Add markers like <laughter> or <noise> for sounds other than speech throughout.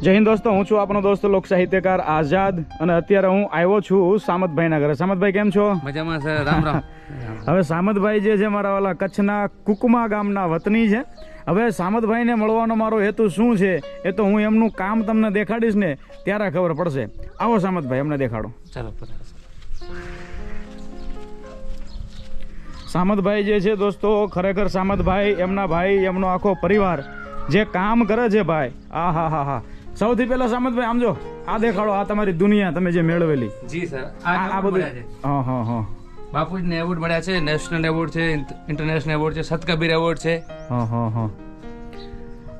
જય હિન્દ દોસ્તો હું છું આપણો દોસ્ત લોક સાહિત્યકાર આઝાદ અને અત્યારે હું આવ્યો છું સામતભાઈના ઘરે સામતભાઈ કેમ છો? મજામાં સર રામ રામ. <laughs> હવે સામતભાઈ જે છે મારા વાલા કચ્છના કુકમા ગામના વતની છે. હવે સામતભાઈને મળવાનો મારો હેતુ શું છે એ તો હું એમનું કામ તમને દેખાડીશ ને ત્યારે ખબર પડશે. આવો સામતભાઈ એમને દેખાડો. ચાલો સામતભાઈ જે છે દોસ્તો ખરેખર સામતભાઈ એમના ભાઈ એમનો આખો પરિવાર જે કામ કરે છે ભાઈ. આ હા હા હા. સૌથી પહેલા સામતભાઈ આમ જો આ દેખાડો આ તમારી દુનિયા તમે જે મેળવેલી. જી સર આ બધું હા હા હા. બાપુજીને એવોર્ડ મળ્યા છે નેશનલ એવોર્ડ છે ઇન્ટરનેશનલ એવોર્ડ છે સતકબીર એવોર્ડ છે. હા હા હા.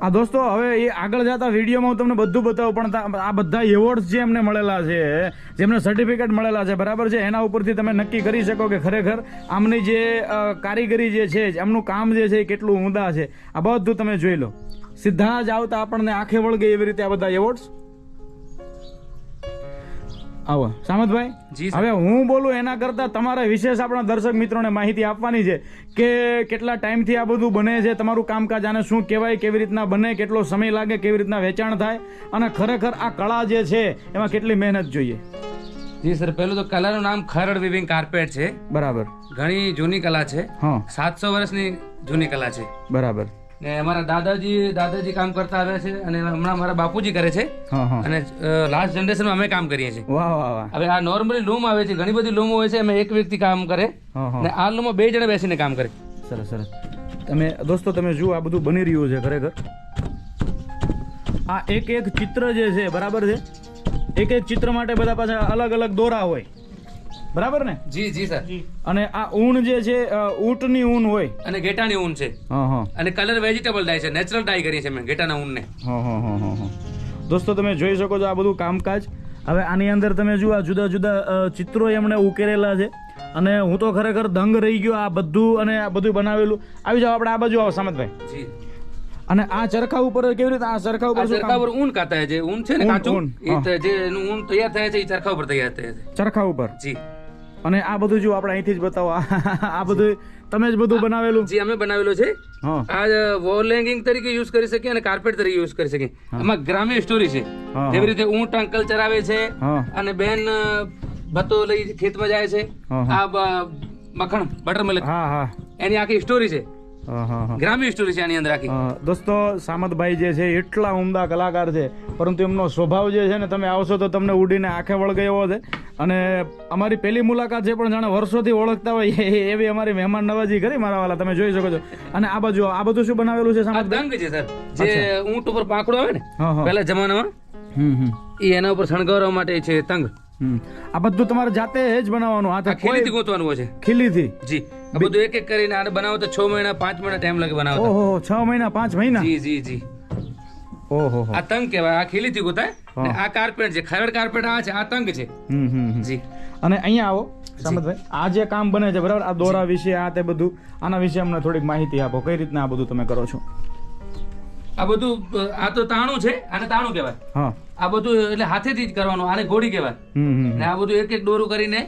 આ દોસ્તો હવે એ આગળ જતા વિડીયોમાં હું તમને બધું બતાવું પણ આ બધા એવોર્ડ્સ જે એમને મળેલા છે જેમને સર્ટિફિકેટ મળેલા છે બરાબર છે? એના ઉપરથી તમે નક્કી કરી શકો કે ખરેખર આમની જે કારીગરી જે છે એમનું કામ જે છે એ કેટલું ઊંડા છે. આ બધું તમે જોઈ લો. સીધા જ આવતા આપણને આંખે વળગે એવી રીતે આ બધા એવોર્ડ્સ આવો. સામતભાઈ જી હવે હું બોલું એના કરતા તમારા વિશેષ આપણા દર્શક મિત્રોને માહિતી આપવાની છે કે કેટલા ટાઈમથી આ બધું બને છે તમારું કામકાજ આને શું કહેવાય કેવી રીતના બને કેટલો સમય લાગે કેવી રીતના વેચાણ થાય અને ખરેખર આ કળા જે છે એમાં કેટલી મહેનત જોઈએ? જી સર પહેલું તો કલાનું નામ ખરડ વિવિંગ કાર્પેટ છે. બરાબર. ઘણી જૂની કલા છે. હા. સાતસો વર્ષની જૂની કલા છે. બરાબર. ને અમારા દાદાજી દાદાજી કામ કરતા આવ્યા છે અને હમણાં મારા બાપુજી કરે છે. અને લાસ્ટ જનરેશનમાં અમે કામ કરીએ છીએ. વાહ વાહ વાહ. હવે આ નોર્મલી લૂમ આવે છે ઘણી બધી લૂમો હોય છે અમે એક વ્યક્તિ કામ કરે ને આ લૂમમાં બે જણા બેસીને કામ કરે. સરસ સરસ. તમે દોસ્તો તમે જુઓ આ બધું બની રહ્યું છે ખરેખર. આ એક એક ચિત્ર જે છે બરાબર છે? એક એક ચિત્ર માટે બધા પાછા અલગ અલગ દોરા હોય. બરાબર ને? જી જી સર. અને આ ઊન જે છે ઊંટની ઊન હોય. અને ઘેટાની ઊન છે. હા હા. અને કલર વેજીટેબલ ડાય છે નેચરલ ડાય કરી છે મેં ઘેટાના ઊનને. હા હા હા હા હા. દોસ્તો તમે જોઈ શકો છો આ બધું કામકાજ. હવે આની અંદર તમે જુઓ જુદા જુદા ચિત્રો એમણે ઉકેરેલા છે. અને હું તો ખરેખર દંગ રહી ગયો આ બધું અને આ બધું બનાવેલું. આવી જાઓ આપણે આ બાજુ આવો સામતભાઈ. જી. અને આ ચરખા ઉપર કેવી રીતે આ ચરખા ઉપર આ ચરખા ઉપર ઊન કાતા છે ઊન છે ને ઊન, કાચું? એ જે એનું ઊન તૈયાર થાય છે એ ચરખા ઉપર તૈયાર થાય છે. ચરખા ઉપર? જી. અને આ બધું જો આપણે અહીંથી જ બતાવો. આ બધું તમે જ બધું બનાવેલું? જી અમે બનાવેલું છે. આ વોલ હેંગિંગ તરીકે યુઝ કરી શકીએ અને કાર્પેટ તરીકે યુઝ કરી શકીએ. આમાં ગ્રામ્ય સ્ટોરી છે. જેવી રીતે ઊંટ અંકલ ચરાવે છે અને બેન ભત્તો લઈ ખેતમાં જાય છે. આ મખણ બટર મિલ્ક એની આખી સ્ટોરી છે. ગ્રામ્ય સ્ટોરી છે આની અંદર આખી. દોસ્તો સામતભાઈ જે છે એટલા ઉમદા કલાકાર છે પરંતુ એમનો સ્વભાવ જે છે ને તમે આવશો તો તમને ઉડીને આંખે વળગે એવો છે. અને અમારી પહેલી મુલાકાત છે પણ જાણે વર્ષોથી ઓળખતા હોય એવી અમારી મહેમાન નવાજી કરી મારા વાલા તમે જોઈ શકો છો. અને આ બાજુ આ બધું શું બનાવેલું છે સામતભાઈ? છે સર જે ઊંટ ઉપર પાંખડો આવે ને પહેલા જમાનામાં એ એના ઉપર શણગારવા માટે છે તંગ. આ બધું તમારે જાતે જ બનાવવાનું. આ ખીલીથી ગોતવાનું છે ખીલીથી. જી. આ બધું એક એક કરીને આને બનાવો તો છ મહિના પાંચ મહિના ટાઈમ લાગે બનાવતા. ઓહો છ મહિના પાંચ મહિના? જી જી જી. ઓહો આ તંગ કહેવાય આ ખીલીથી ગૂંથાય ને આ કાર્પેટ છે ખરડ કાર્પેટ આ છે આ તંગ છે. હમ હમ હમ. જી. અને અહીંયા આવો સામતભાઈ આ જે કામ બને છે બરાબર? આ દોરા વિશે આ તે બધું આના વિશે અમને થોડીક માહિતી આપો. કઈ રીતના આ બધું તમે કરો છો? આ બધું આ તો તાણું છે આને તાણું કહેવાય. હા. આ બધું એટલે હાથેથી જ કરવાનું આને ઘોડી કહેવાય. હમ હમ ને આ બધું એક એક દોરું કરીને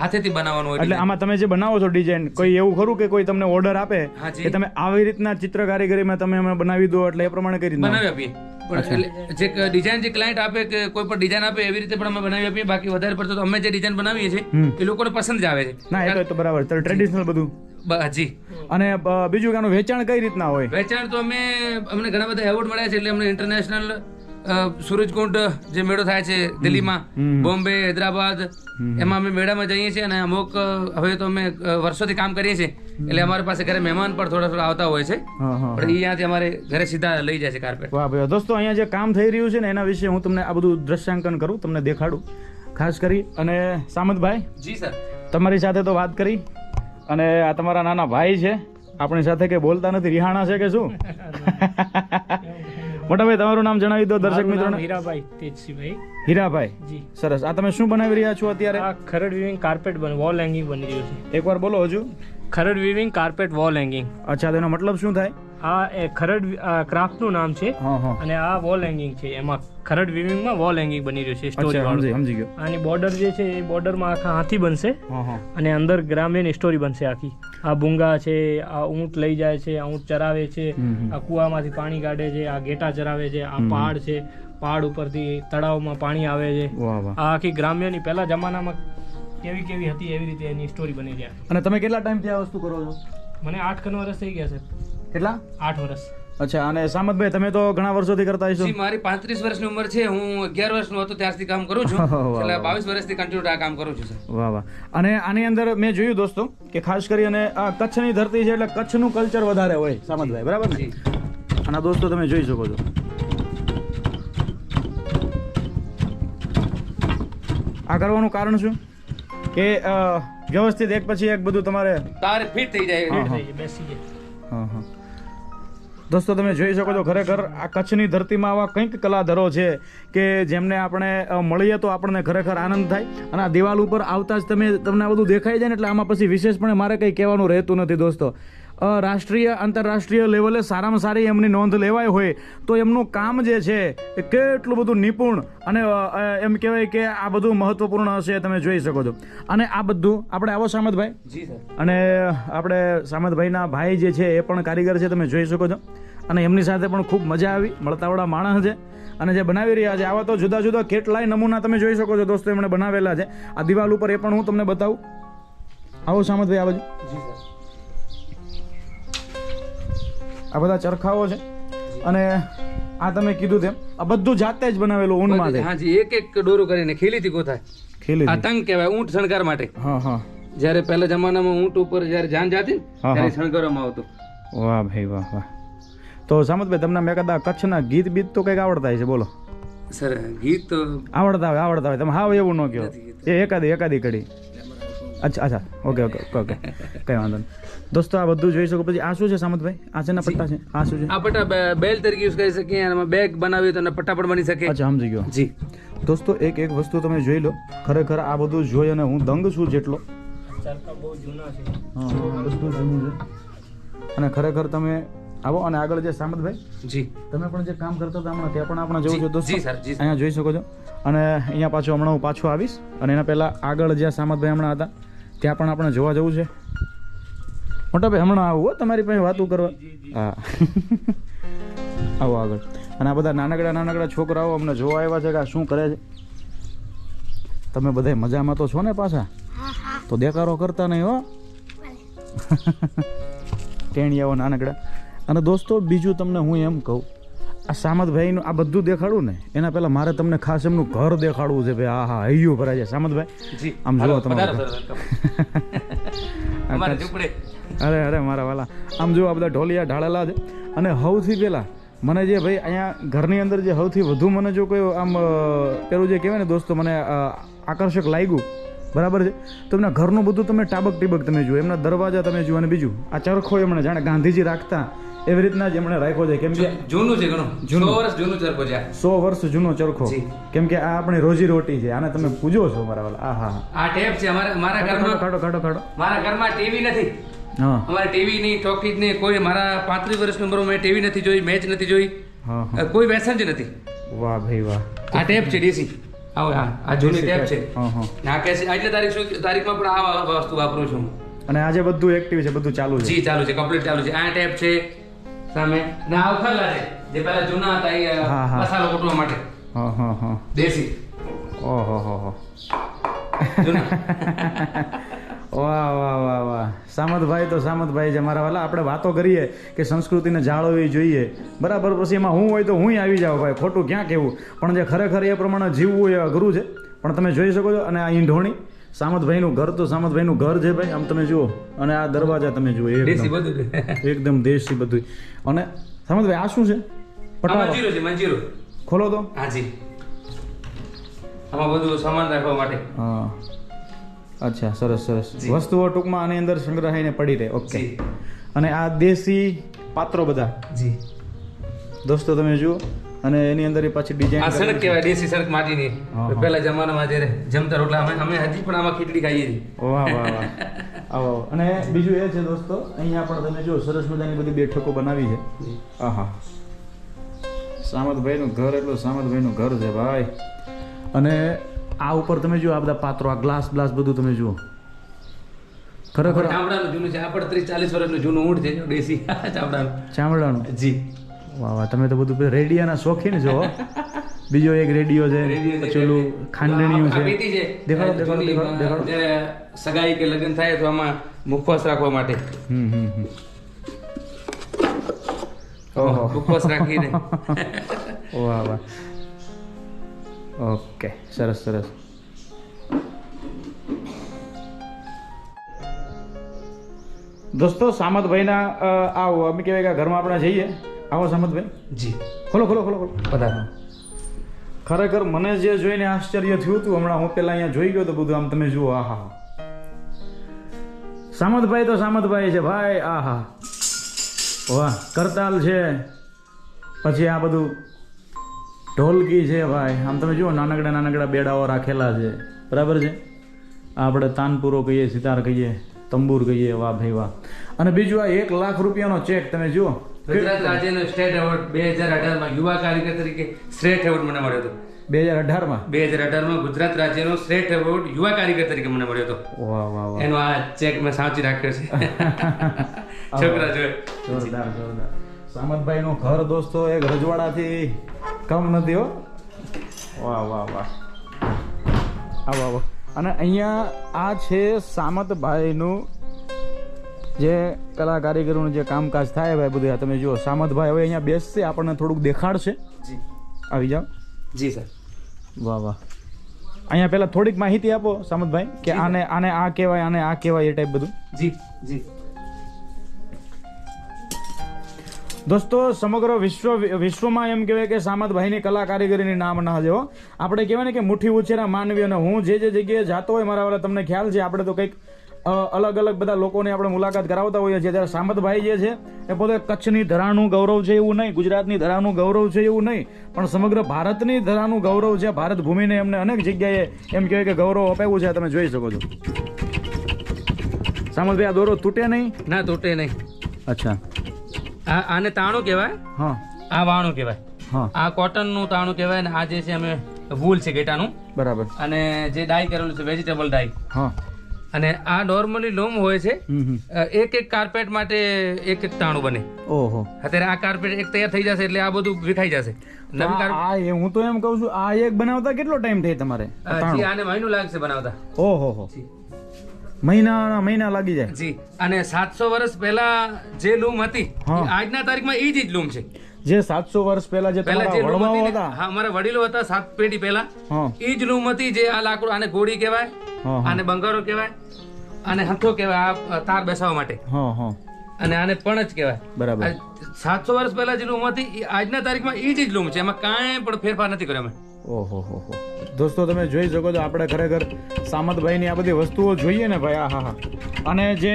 હાથેથી બનાવવાનું હોય એટલે આમાં તમે જે બનાવો છો ડિઝાઇન કોઈ એવું ખરું કે કોઈ તમને ઓર્ડર આપે કે તમે આવી રીતના ચિત્ર કારીગરીમાં તમે અમે બનાવી દો એટલે એ પ્રમાણે રીતના બનાવી આપીએ. પણ જે ડિઝાઇન જે ક્લાયન્ટ આપે કે કોઈ પણ ડિઝાઇન આપે એવી રીતે પણ અમે બનાવી આપીએ. બાકી વધારે પડતો તો અમે જે ડિઝાઇન બનાવીએ છીએ એ લોકોને પસંદ જ આવે છે. ના એ તો- બરાબર. ટ્રેડિશનલ બધું. હાજી જી. અને બીજું કે વેચાણ કઈ રીતના હોય? વેચાણ તો અમે અમને ઘણા બધા એવોર્ડ મળ્યા છે એટલે અમને ઇન્ટરનેશનલ સૂરજકુંડ જે મેળો થાય છે દિલ્હીમાં બોમ્બે હૈદરાબાદ એમાં અમે મેળામાં જઈએ છીએ અને અમુક હવે તો અમે વર્ષોથી કામ કરીએ છીએ. એટલે અમારી પાસે ઘરે મહેમાન પણ થોડા થોડા આવતા હોય છે. પણ એ અહીંયાથી અમારે ઘરે સીધા લઈ જાય છે કાર્પેટ વાહ ભાઈ દોસ્તો અહીંયા જે કામ થઈ રહ્યું છે ને એના વિશે હું તમને આ બધું દ્રશ્યાંકન કરું તમને દેખાડું. ખાસ કરી. અને સામતભાઈ જી સર. તમારી સાથે તો વાત કરી. અને આ તમારા નાના ભાઈ છે. આપણી સાથે કે બોલતા નથી રિહાણા છે કે શું? <laughs> મોટા ભાઈ તમારું નામ જણાવી દો દર્શક મિત્રો હીરાભાઈ તેજસિંહભાઈ હીરાભાઈ. જી. સરસ. આ તમે શું બનાવી રહ્યા છો અત્યારે? આ ખરડ વિવિંગ કાર્પેટ બન વોલ હેંગિંગ બની રહ્યું છે. એકવાર બોલો હજુ. ખરડ વિવિંગ કાર્પેટ વોલ હેંગિંગ અચ્છા તેનો મતલબ શું થાય? આ એ ખરડ ક્રાફ્ટનું નામ છે. અને આ વોલ હેંગિંગ છે. એમાં ખરડ વિવિંગમાં વોલ હેંગિંગ બની રહ્યું છે સ્ટોરી સમજી ગયો. આની બોર્ડર જે છે એ બોર્ડરમાં આખા હાથી બનશે. અને અંદર ગ્રામ્યની સ્ટોરી બનશે આખી. આ ભૂંગા છે આ ઊંટ લઈ જાય છે આ ઊંટ ચરાવે છે. આ કુવામાંથી પાણી કાઢે છે આ ઘેટા ચરાવે છે આ પહાડ છે પહાડ ઉપરથી તળાવમાં પાણી આવે છે. આ આખી ગ્રામ્યની પહેલા જમાનામાં કેવી કેવી હતી એવી રીતે એની સ્ટોરી બની છે અને તમે કેટલા ટાઈમથી આ વસ્તુ કરો છો? મને આઠ ખન વર્ષ થઈ ગયા છે કેટલા? આઠ વર્ષ. અચ્છા અને સામતભાઈ તમે તો ઘણા વર્ષોથી કરતા હશો. જી મારી પાંત્રીસ વર્ષની ઉંમર છે. હું અગિયાર વર્ષનો હતો ત્યારથી કામ કરું છું. <laughs> એટલે બાવીસ વર્ષથી કન્ટિન્યુ આ કામ કરું છું સર. વાહ વાહ. અને આની અંદર મેં જોયું દોસ્તો કે ખાસ કરી અને આ કચ્છની ધરતી છે એટલે કચ્છનું કલ્ચર વધારે હોય સામતભાઈ બરાબર ને? અને દોસ્તો તમે જોઈ શકો છો. આ કરવાનું કારણ શું? કે વ્યવસ્થિત એક પછી એક બધું તમારે તારે ફિટ થઈ જાય હા, હા. થઈ જાય, બેસી જાય. હા હા. દોસ્તો, તમે જોઈ શકો છો, ખરેખર આ કચ્છની ધરતીમાં આવા કંઈક કલાધરો છે કે જેમને આપણે મળીએ તો આપણને ખરેખર આનંદ થાય અને આ દિવાલ ઉપર આવતા જ તમે, તમને આ બધું દેખાઈ જાય ને એટલે આમાં પછી વિશેષપણે મારે કંઈ કહેવાનું રહેતું નથી દોસ્તો. રાષ્ટ્રીય આંતરરાષ્ટ્રીય લેવલે સારામાં સારી એમની નોંધ લેવાય હોય તો એમનું કામ જે છે એ કેટલું બધું નિપુણ અને એમ કહેવાય કે આ બધું મહત્વપૂર્ણ હશે તમે જોઈ શકો છો. અને આ બધું આપણે આવો સામતભાઈ? અને આપણે સામતભાઈના ભાઈ જે છે એ પણ કારીગર છે તમે જોઈ શકો છો. અને એમની સાથે પણ ખૂબ મજા આવી મળતાવડા માણસ છે. અને જે બનાવી રહ્યા છે આવા તો જુદા જુદા કેટલાય નમૂના તમે જોઈ શકો છો દોસ્તો એમણે બનાવેલા છે. આ દિવાલ ઉપર એ પણ હું તમને બતાવું. આવો સામતભાઈ આ બાજુ. જી સર. આ બધા ચરખાઓ છે. અને આ તમે કીધું તેમ આ બધું જાતે જ બનાવેલું ઊનમાં છે હા એક એક ડોરું કરીને ખીલીથી ગોથાય. ખીલી આ તંગ કહેવાય ઊંટ શણગાર માટે. હા હા. જ્યારે પહેલા જમાનામાં ઊંટ ઉપર જ્યારે જાન જાતી ત્યારે શણગારવામાં આવતું. વાહ ભાઈ વાહ વાહ. તો સામતભાઈ તમને મેં કદા કચ્છના ગીત બીત તો કંઈક આવડતા છે બોલો. સર ગીત તો આવડતા હોય આવડતા હોય. તમે હાવ એવું ન કહો. એ એકાદી એકાદી કડી. અચ્છા અચ્છા. ઓકે ઓકે ઓકે ઓકે કઈ વાંધો નહીં. દોસ્તો આ બધું જોઈ શકો પછી. આ શું છે સામતભાઈ? આ શેના પટ્ટા છે? આ શું છે? આ પટ્ટા બેલ તરીકે યુઝ કરી શકીએ અને બેગ બનાવી તો પટ્ટા પણ બની શકે. અચ્છા સમજી ગયો. જી. દોસ્તો એક એક વસ્તુ તમે જોઈ લો. ખરેખર આ બધું જોઈ અને હું દંગ છું જેટલો. બહુ જૂના છે. હા બધું જૂનું છે. અને ખરેખર તમે આવો અને આગળ જે સામતભાઈ જી. તમે પણ જે કામ કરતા હતા હમણાં ત્યાં પણ આપણે જવું છે દોસ્તો. અહીંયા જોઈ શકો છો. અને અહીંયા પાછો હમણાં હું પાછો આવીશ. અને એના પહેલાં આગળ જ્યાં સામતભાઈ હમણાં હતા ત્યાં પણ આપણે જોવા જવું છે? મોટા ભાઈ હમણાં આવું હો તમારી પાસે વાતો કરવા. હા. <laughs> આવો આગળ. અને આ બધા નાનકડા નાનકડા છોકરાઓ અમને જોવા આવ્યા છે કે આ શું કરે છે? તમે બધા મજામાં તો છો ને પાછા? તો દેકારો કરતા નહીં હો. <laughs> ટેણિયાઓ નાનકડા. અને દોસ્તો બીજું તમને હું એમ કહું આ સામતભાઈનું આ બધું દેખાડું ને એના પહેલા મારે તમને ખાસ એમનું ઘર દેખાડવું છે ભાઈ. હા હા હૈયું ભરાય છે. સામતભાઈ આમ જુઓ તમારે. <laughs> અરે અરે મારા વાલા. આમ જુઓ આ બધા ઢોલિયા ઢાળેલા છે. અને સૌથી પહેલાં મને જે ભાઈ અહીંયા ઘરની અંદર જે સૌથી વધુ મને જો કોઈ આમ પેલું જે કહેવાય ને દોસ્તો મને આકર્ષક લાગ્યું. બરાબર છે? તમને ઘરનું બધું તમે ટાબક ટીબક તમે જુઓ. એમના દરવાજા તમે જુઓ અને બીજું. આ ચરખો એમણે જાણે ગાંધીજી રાખતા. એવી રીતના જ એમણે રાખ્યો છે. કેમ કે જૂનું છે ઘણું. જૂનું. વર્ષ જૂનો ચરખો છે સો વર્ષ જૂનો ચરખો. કેમ કે આ આપણી રોજી રોટી છે. આને તમે પૂજો છો મારા વાલા. આ હા આ ટેપ છે અમારા મારા ઘરમાં કાઢો કાઢો કાઢો. મારા ઘરમાં ટીવી નથી. અમારે ટીવી નહીં ટોકીજ નહીં કોઈ મારા પાંત્રીસ વર્ષની ઉંમરમાં મેં ટીવી નથી જોઈ મેચ નથી જોઈ. કોઈ વ્યસન જ નથી. વાહ ભાઈ વાહ. આ ટેપ છે ડીસી. આવો આ જૂની ટેપ છે. આ કે છે આજની તારીખ શું તારીખમાં પણ આ વસ્તુ વાપરું છું. અને આજે બધું એક્ટિવ છે બધું ચાલુ છે. જી ચાલુ છે કમ્પ્લીટ ચાલુ છે. આ ટેપ છે સામે. ને આ ઉખરલા છે જે પહેલા જૂના હતા એ. મસાલો કૂટવા માટે. હા હા હા. દેશી. ઓહો હો હો. <laughs> વાહ વાહ વાહ વાહ. સામતભાઈ તો સામતભાઈ છે. મારા વાલા આપણે વાતો કરીએ કે સંસ્કૃતિને જાળવવી જોઈએ. બરાબર પછી એમાં હું હોય તો હું આવી જાઉં ભાઈ. ખોટું ક્યાં કહેવું? પણ જે ખરેખર એ પ્રમાણે જીવવું એ અઘરું છે. પણ તમે જોઈ શકો છો અને આ ઈંઢોણી સામતભાઈનું ઘર તો સામતભાઈનું ઘર છે ભાઈ આમ તમે જુઓ. અને આ દરવાજા તમે જુઓ એકદમ. દેશી બધું અને સામતભાઈ આ શું છે? પટારો છે મંજીરો. ખોલો તો. હાજી આમાં બધું સામાન રાખવા માટે. હા. અચ્છા સરસ સરસ. વસ્તુઓ ટૂંકમાં આની અંદર સંગ્રહાઈને પડી રહે. ઓકે. અને આ દેશી પાત્રો બધા. જી. દોસ્તો તમે જુઓ. અને એની અંદર એ પાછી આ ડિઝાઇન સડક કહેવાય દેશી સડક માટીની. પહેલા જમાનામાં જ્યારે જમતા રોટલા અમે અમે હજી પણ આમાં ખીચડી ખાઈએ છીએ. વાહ વાહ આવો. અને બીજું એ છે દોસ્તો અહીંયા પણ તમે જો સરસ મજાની બધી બેઠકો બનાવી છે. આહા. સામતભાઈનું ઘર એટલું સામતભાઈનું ઘર છે ભાઈ. અને આ ઉપર તમે જુઓ આ બધા પાત્રો આ ગ્લાસ ગ્લાસ બધું તમે જુઓ. ખરેખર ચામડાનું જૂનું છે. આ પણ ત્રીસ ચાલીસ વર્ષનું જૂનું ઊંટ છે જો દેશી. <laughs> ચામડાનું. ચામડાનું? જી. વાહ વાહ તમે તો બધું રેડિયાના શોખીન છો બીજો એક રેડિયો છે. પછી ઓલું ખાંડણીયું છે. દેખાડો, દેખાડો, દેખાડો. સગાઈ કે લગ્ન થાય તો આમાં મુખવાસ રાખવા માટે. હમ હમ હમ. ઓહો. મુખવાસ રાખીને. <laughs> વાહ વાહ. ઓકે સરસ સરસ. દોસ્તો સામતભાઈના આવો. અમે કહેવાય કે ઘરમાં આપણે જઈએ. આવો સામતભાઈ જી. ખોલો ખોલો ખોલો ખોલો. પધારો. ખરેખર મને જે જોઈને આશ્ચર્ય થયું હતું હમણાં હું પેલા અહીંયા જોઈ ગયો તો બધું આમ તમે જુઓ આહા. સામતભાઈ તો સામતભાઈ છે ભાઈ આહા. વાહ કરતાલ છે. પછી આ બધું ઢોલકી છે ભાઈ. આમ તમે જુઓ નાનકડા નાનકડા બેડાઓ રાખેલા છે. બરાબર છે? આ આપણે તાનપુરો કહીએ સિતાર કહીએ તંબુર કહીએ વાહ ભાઈ વાહ. અને બીજું આ એક લાખ રૂપિયાનો ચેક તમે જુઓ. ગુજરાત રાજ્યનો સ્ટેટ એવોર્ડ બે હજાર અઢારમાં યુવા કાર્યકર તરીકે શ્રેષ્ઠ એવોર્ડ મને મળ્યો હતો. બે હજાર અઢારમાં? બે હજાર અઢારમાં ગુજરાત રાજ્યનો શ્રેષ્ઠ એવોર્ડ યુવા કારીગર તરીકે મને મળ્યો હતો. વાહ એનો આ ચેક મેં સાચી રાખ્યો છે. <laughs> છોકરા જોડે. જોરદાર જોરદાર. સામતભાઈ નું ઘર દોસ્તો એક રજવાડાથી કમ નથી હો. વાહ વાહ વાહ. આવો આવો. અને અહીંયા આ છે સામતભાઈનું જે કલા કારીગરોનું જે કામકાજ થાય ભાઈ બધું તમે જુઓ સામતભાઈ હવે અહીંયા બેસશે આપણને થોડુંક દેખાડશે. જી. આવી જાઓ. જી સર. વાહ વાહ. અહીંયા પહેલાં થોડીક માહિતી આપો સામતભાઈ કે આને આને આ કહેવાય આને આ કહેવાય એ ટાઈપ બધું. જી જી. દોસ્તો સમગ્ર વિશ્વ વિશ્વમાં એમ કહેવાય કે સામતભાઈની કલા કારીગરીની નામ ના જેવો આપણે કહેવાય ને કે મુઠ્ઠી ઉછેરા માનવી અને હું જે જે જગ્યાએ જાતો હોય મારા વાળા તમને ખ્યાલ છે આપણે તો કંઈક અલગ અલગ બધા લોકોની આપણે મુલાકાત કરાવતા હોઈએ છીએ. ત્યારે સામતભાઈ જે છે એ પોતે કચ્છની ધરાનું ગૌરવ છે એવું નહીં ગુજરાતની ધરાનું ગૌરવ છે એવું નહીં પણ સમગ્ર ભારતની ધરાનું ગૌરવ છે. ભારત ભૂમિને એમને અનેક જગ્યાએ એમ કહેવાય કે ગૌરવ અપાવ્યું છે. તમે જોઈ શકો છો. સામતભાઈ આ દોરો તૂટે નહીં? ના તૂટે નહીં. અચ્છા. આ આને તાણું કહેવાય? હા. આ વાણું કહેવાય. હા. આ કોટનનું તાણું કહેવાય ને આ જે છે અમે વૂલ છે ગેટાનું. બરાબર. અને જે ડાય કરેલું છે વેજીટેબલ ડાય હા. અને આ નોર્મલી લોમ હોય છે એક એક કાર્પેટ માટે એક એક તાણું બને. ઓહો. અત્યારે આ કાર્પેટ એક તૈયાર થઈ જશે એટલે આ બધું વિખાઈ જશે. નવી આ કાર્પેટ એ હું તો એમ કહું છું આ એક બનાવતા કેટલો ટાઈમ થાય તમારે? આને મહિનો લાગશે બનાવતા. ઓહો હો. મહિના મહિના લાગી જાય. જી અને સાતસો વર્ષ પહેલા જે લૂમ હતી આજના તારીખમાં એ જ લૂમ છે. જે સાતસો વર્ષ પહેલા જે પહેલા જે વડવાઓ હતી હા અમારા વડીલો હતા સાત પેઢી પહેલા. એ જ લૂમ હતી જે આ લાકડું આને ગોળી કહેવાય આને બંગારો કહેવાય આને હથો કહેવાય આ તાર બેસાવા માટે. હા હા. અને આને પણ જ કહેવાય. બરાબર. સાતસો વર્ષ પહેલા જે લૂમ હતી આજના તારીખમાં એ જ લૂમ છે. એમાં કાંઈ પણ ફેરફાર નથી કર્યો અમે. ઓહો હો હો દોસ્તો તમે જોઈ શકો છો આપણે ખરેખર સામતભાઈની આ બધી વસ્તુઓ જોઈએ ને ભાઈ આ હા હા અને જે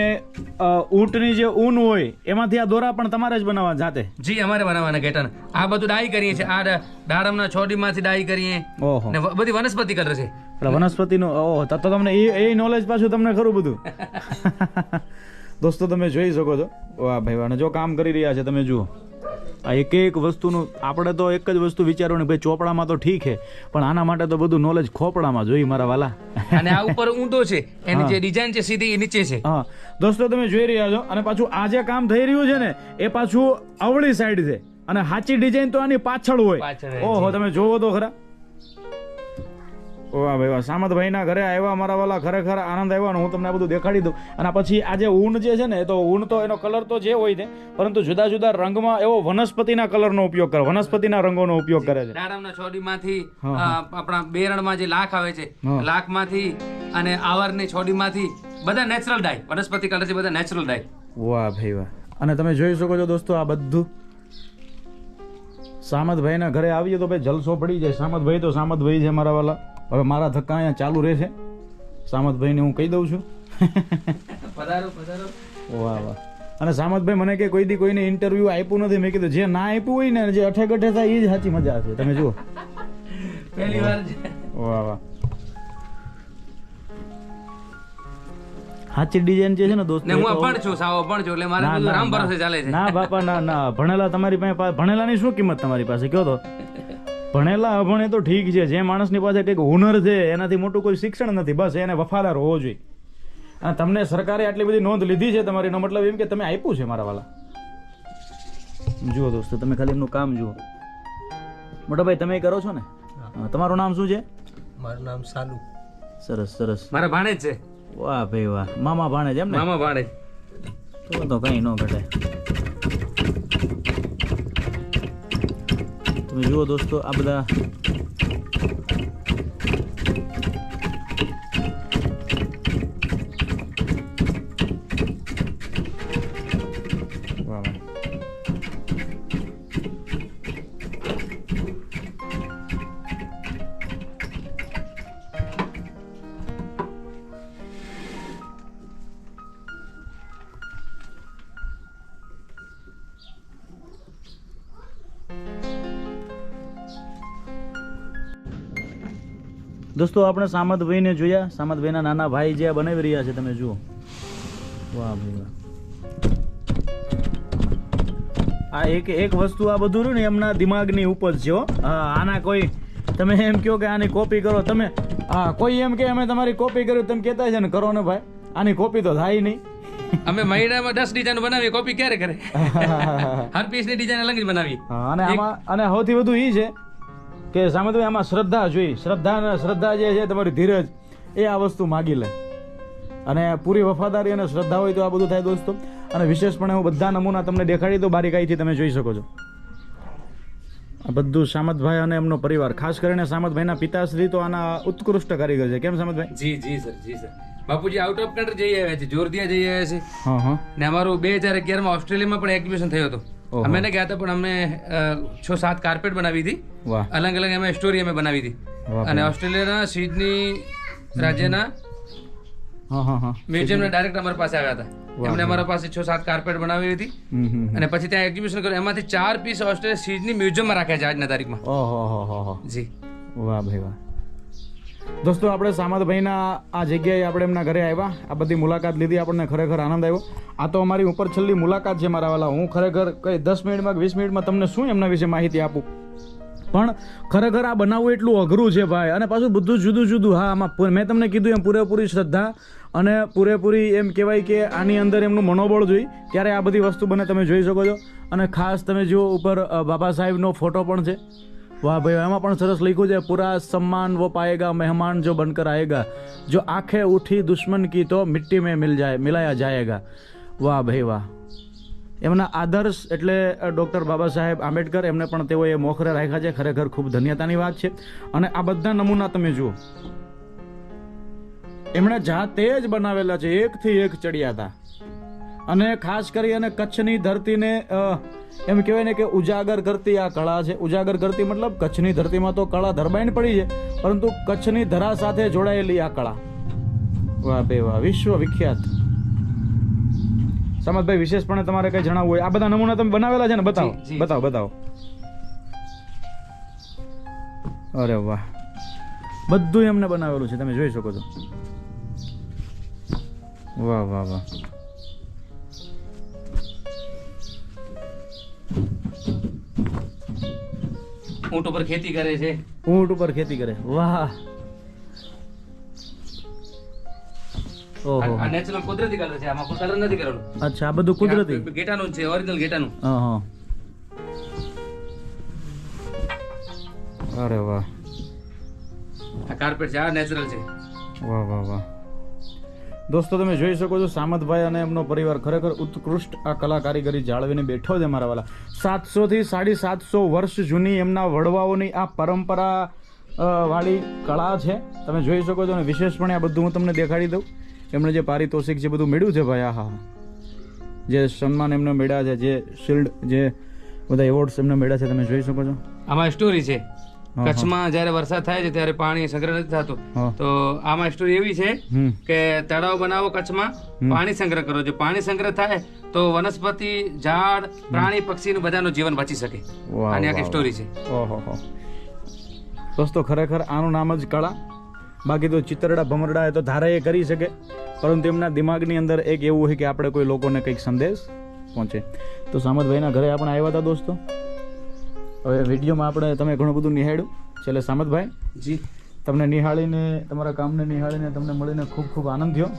ઊંટની જે ઊન હોય એમાંથી આ દોરા પણ તમારે જ બનાવવા જાતે. જી અમારે બનાવવાના કેટન આ બધું ડાઈ કરીએ છીએ. આ ડારમના છોડીમાંથી ડાઈ કરીએ. ઓહો. ને બધી વનસ્પતિ કલર છે. એટલે વનસ્પતિનું ઓહો તો તમને એ એ નોલેજ પાછું તમને ખરું બધું. <laughs> દોસ્તો તમે જોઈ શકો છો. વાહ ભાઈ વાહ. અને જો કામ કરી રહ્યા છે તમે જુઓ. આ એક એક વસ્તુનું આપણે તો એક જ વસ્તુ વિચારવાની ભાઈ ચોપડામાં તો ઠીક છે પણ આના માટે તો બધું નોલેજ ખોપડામાં જોઈ મારા વાલા. અને આ ઉપર ઊંધો છે એની જે ડિઝાઇન છે સીધી એ નીચે છે. હા. દોસ્તો તમે જોઈ રહ્યા છો અને પાછું આ જે કામ થઈ રહ્યું છે ને એ પાછું અવળી સાઈડ છે. અને સાચી ડિઝાઇન તો આની પાછળ હોય. પાછળ હોય, ઓહો તમે જોવો તો ખરા. વાહ ભાઈ વાહ. સામતભાઈના ઘરે આવ્યા મારા વાલા ખરેખર આનંદ આવ્યો હું તમને આ બધું દેખાડી દઉં. અને પછી આ જે ઊન જે છે ને તો ઊન તો એનો કલર તો જે હોય છે પરંતુ જુદા જુદા રંગમાં એવો વનસ્પતિના કલરનો ઉપયોગ કરે વનસ્પતિના રંગોનો ઉપયોગ કરે છે. દાડમના છોડીમાંથી આપણા બેરણમાં જે લાખ આવે છે લાખમાંથી અને આવરની છોડીમાંથી બધા નેચરલ ડાય વનસ્પતિ કલર છે બધા નેચરલ ડાય વાહ ભાઈ વાહ. અને તમે જોઈ શકો છો દોસ્તો આ બધું. સામતભાઈના ઘરે આવીએ તો ભાઈ જલસો પડી જાય. સામતભાઈ તો સામતભાઈ છે મારા વાલા. હવે મારા ધક્કા અહીંયા ચાલુ રહેશે. સામતભાઈને હું કહી દઉં છું. પધારો પધારો. વાહ વાહ. અને સામતભાઈ મને કે કોઈ દી કોઈને ઇન્ટરવ્યુ આપ્યું નથી. મેં કીધું જે ના આપ્યું હોય ને જે અઠે ગઠે થાય એ જ સાચી મજા છે. તમે જુઓ. પહેલી વાર વાહ વાહ. સાચી ડિઝાઇન જે છે ને દોસ્ત હું તો- છું સાવ અભણ છું એટલે મારે રામ ભરોસે ચાલે છે. ના બાપા ના ના. ભણેલા તમારી પાસે ભણેલાની શું કિંમત તમારી પાસે? કયો તો. ભણેલા અભણે તો ઠીક છે. જે માણસની પાસે કંઈક હુનર છે એનાથી મોટું કોઈ શિક્ષણ નથી. બસ એને વફાદાર હોવો જોઈએ. અને તમને સરકારે આટલી બધી નોંધ લીધી છે તમારી? એનો મતલબ એમ કે તમે આપ્યું છે મારા વાલા. જુઓ દોસ્તો તમે ખાલી એમનું કામ જુઓ. મોટા ભાઈ તમે કરો છો ને? તમારું નામ શું છે? મારું નામ સાલુ. સરસ સરસ. મારા ભાણે છે. વાહ ભાઈ વાહ. મામા ભાણે છે એમ ને? મામા ભાણે તો તો કંઈ ન ઘટે. તમે જુઓ દોસ્તો આ બધા દોસ્તો આપણે સામતભાઈને જોયા. સામતભાઈના નાના ભાઈ જે બનાવી રહ્યા છે તમે જુઓ. વાહ ભાઈ વાહ. આ એક એક વસ્તુ આ બધું રહ્યું ને એમના દિમાગની ઉપજ છે આના કોઈ તમે એમ કહો કે આની કોપી કરો. તમે હા કોઈ એમ કે અમે તમારી કોપી કર્યું તમે કહેતા છે ને કરો ને ભાઈ. આની કોપી તો થાય નહીં. અમે મહિનામાં દસ ડિઝાઇન બનાવી કોપી ક્યારે કરે? <laughs> હર પીસની ડિઝાઇન અલગ જ બનાવી અને આમાં અને સૌથી વધુ એ છે કે સામતભાઈ આમાં શ્રદ્ધા જોઈ. શ્રદ્ધા અને શ્રદ્ધા જે છે તમારી ધીરજ એ આ વસ્તુ માગી લે. અને પૂરી વફાદારી અને શ્રદ્ધા હોય તો આ બધું થાય દોસ્તો. અને વિશેષપણે હું બધા નમૂના તમને દેખાડી દઉં બારીકાઈથી તમે જોઈ શકો છો. આ બધું સામતભાઈ અને એમનો પરિવાર ખાસ કરીને સામતભાઈના પિતાશ્રી તો આના ઉત્કૃષ્ટ કારીગર છે. કેમ સામતભાઈ? જી જી સર જી સર. બાપુજી આઉટ ઓફ કન્ટ્રી જઈ આવ્યા છે જોરદિયા જઈ આવ્યા છે. હા હા. ને અમારું બે હજાર અગિયારમાં ઓસ્ટ્રેલિયામાં પણ એક્ઝિબિશન થયો હતો. અમે ને ગયા હતા પણ અમે છ સાત કાર્પેટ બનાવી હતી. અલગ અલગ અમે સ્ટોરી અમે બનાવી હતી. અને ઓસ્ટ્રેલિયાના સિડની રાજ્યના મ્યુઝિયમના ડાયરેક્ટર અમારા પાસે આવ્યા હતા. એમને અમારા પાસે છ સાત કાર્પેટ બનાવી હતી. અને પછી ત્યાં એક્ઝિબિશન કર્યું. એમાંથી ચાર પીસ ઓસ્ટ્રેલિયા સિડની મ્યુઝિયમમાં રાખ્યા છે આજના તારીખમાં. જી. વાહ ભાઈ વાહ. દોસ્તો, આપણે સામતભાઈના આ જગ્યાએ આપણે એમના ઘરે આવ્યા. આ બધી મુલાકાત લીધી, આપણને ખરેખર આનંદ આવ્યો. આ તો અમારી ઉપર છેલ્લી મુલાકાત છે મારા વાલા. હું ખરેખર કઈ દસ મિનિટમાં વીસ મિનિટમાં તમને શું એમના વિશે માહિતી આપું? પણ ખરેખર આ બનાવવું એટલું અઘરું છે ભાઈ. અને પાછું બધું જુદું જુદું. હા, આમાં મેં તમને કીધું એમ પૂરેપૂરી શ્રદ્ધા અને પૂરેપૂરી એમ કહેવાય કે આની અંદર એમનું મનોબળ જોઈ ત્યારે આ બધી વસ્તુ બને, તમે જોઈ શકો છો. અને ખાસ તમે જુઓ ઉપર બાબા સાહેબનો ફોટો પણ છે. વાહ ભાઈ, એમાં પણ સરસ લખ્યું છે, પૂરા સન્માન વો પાયેગા મહેમાન જો બનકર આએગા જો આંખે ઉઠી દુશ્મન કી તો મિટ્ટી મેં મિલ જાય, મિલાયા જાયેગા. વાહ ભાઈ, વાહ. એમના આદર્શ એટલે ડૉક્ટર બાબા સાહેબ આંબેડકર, એમને પણ તેઓએ મોખરે રાખ્યા છે. ખરેખર ખૂબ ધન્યતાની વાત છે. અને આ બધા નમૂના તમે જુઓ. એમણે જાતે જ બનાવેલા છે, એકથી એક ચડિયા હતા અને ખાસ કરી અને કચ્છની ધરતીને એમ કહેવાય ને કે ઉજાગર કરતી આ કળા છે. ઉજાગર કરતી મતલબ કચ્છની ધરતીમાં તો કળા ધરબાઈને પડી છે પરંતુ કચ્છની ધરા સાથે જોડાયેલી આ કળા. વાહ બે વાહ વિશ્વ વિખ્યાત સમજભાઈ વિશેષપણે તમારે કઈ જણાવવું હોય? આ બધા નમૂના તમે બનાવેલા છે ને? બતાવો. બતાવો બતાવો. અરે વાહ. બધું એમને બનાવેલું છે. તમે જોઈ શકો છો. વાહ વાહ વાહ. ઊંટ ઉપર ખેતી કરે છે. ઊંટ ઉપર ખેતી કરે. વાહ. ઓહો. આ નેચરલ કુદરતી કલર છે આમાં કોઈ કલર નથી કરેલો. અચ્છા આ બધું કુદરતી? ગેટાનું છે ઓરિજિનલ ગેટાનું. હા હા અરે વાહ. આ કાર્પેટ છે આ નેચરલ છે. વાહ વાહ વાહ. દોસ્તો, તમે જોઈ શકો છો, સામતભાઈ અને એમનો પરિવાર ખરેખર ઉત્કૃષ્ટ આ કલા કારીગરી જાળવીને બેઠો છે મારા વાલા. સાતસોથી સાડી સાતસો વર્ષ જૂની એમના વડવાઓની આ પરંપરા વાળી કળા છે. તમે જોઈ શકો છો અને વિશેષપણે આ બધું હું તમને દેખાડી દઉં. એમણે જે પારિતોષિક જે બધું મેળ્યું છે ભાઈ, આહા. જે સન્માન એમને મેળ્યા છે, જે શિલ્ડ, જે બધા એવોર્ડ્સ એમને મેળ્યા છે, તમે જોઈ શકો છો. આમાં સ્ટોરી છે. હા. કચ્છમાં જ્યારે વરસાદ થાય છે ત્યારે પાણી સંગ્રહ નથી થતો. તો આમાં સ્ટોરી એવી છે કે તળાવ બનાવો કચ્છમાં પાણી સંગ્રહ કરો. જો પાણી સંગ્રહ થાય તો વનસ્પતિ ઝાડ પ્રાણી પક્ષી બધાનું જીવન બચી શકે. આની આખી સ્ટોરી છે. દોસ્તો ખરેખર આનું નામ જ કળા. બાકી તો ચિતરડા ભમરડા એ તો ધારે એ કરી શકે. પરંતુ એમના દિમાગની અંદર એક એવું હોય કે આપણે કોઈ લોકોને કંઈક સંદેશ પહોંચે. તો સામતભાઈના ઘરે આપણે આવ્યા હતા દોસ્તો? હવે વિડીયોમાં આપણે તમે ઘણું બધું નિહાળ્યું. છેલ્લે સામતભાઈ જી. તમને નિહાળીને તમારા કામને નિહાળીને તમને મળીને ખૂબ ખૂબ આનંદ થયો.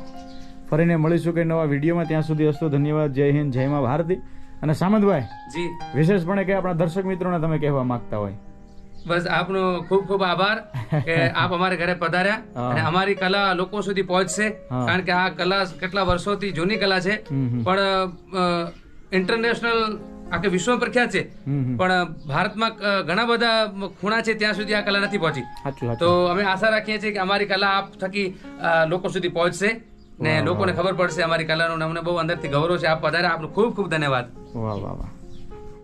ફરીને મળીશું કે નવા વિડીયોમાં. ત્યાં સુધી અસ્તુ ધન્યવાદ જય હિન્દ જય મા ભારતી. અને સામંતભાઈ જી. વિશેષપણે કે આપણા દર્શક મિત્રોને તમે કહેવા માંગતા હોય? બસ આપનો ખૂબ ખૂબ આભાર કે <laughs> આપ અમારે ઘરે પધાર્યા અને અમારી કલા લોકો સુધી પહોંચશે. કારણ કે આ કલા કેટલા વર્ષોથી જૂની કલા છે. પણ ઇન્ટરનેશનલ આખે વિશ્વ પ્રખ્યાત છે. પણ ભારતમાં ઘણા બધા ખૂણા છે ત્યાં સુધી આ કલા નથી પહોંચી. તો અમે આશા રાખીએ છીએ કે અમારી કલા આપ થકી લોકો સુધી પહોંચશે ને લોકોને ખબર પડશે અમારી કલાનું ને અમને બહુ અંદરથી ગૌરવ છે. આપ વધારે આપનું ખૂબ ખૂબ ધન્યવાદ. વાહ વાહ વાહ.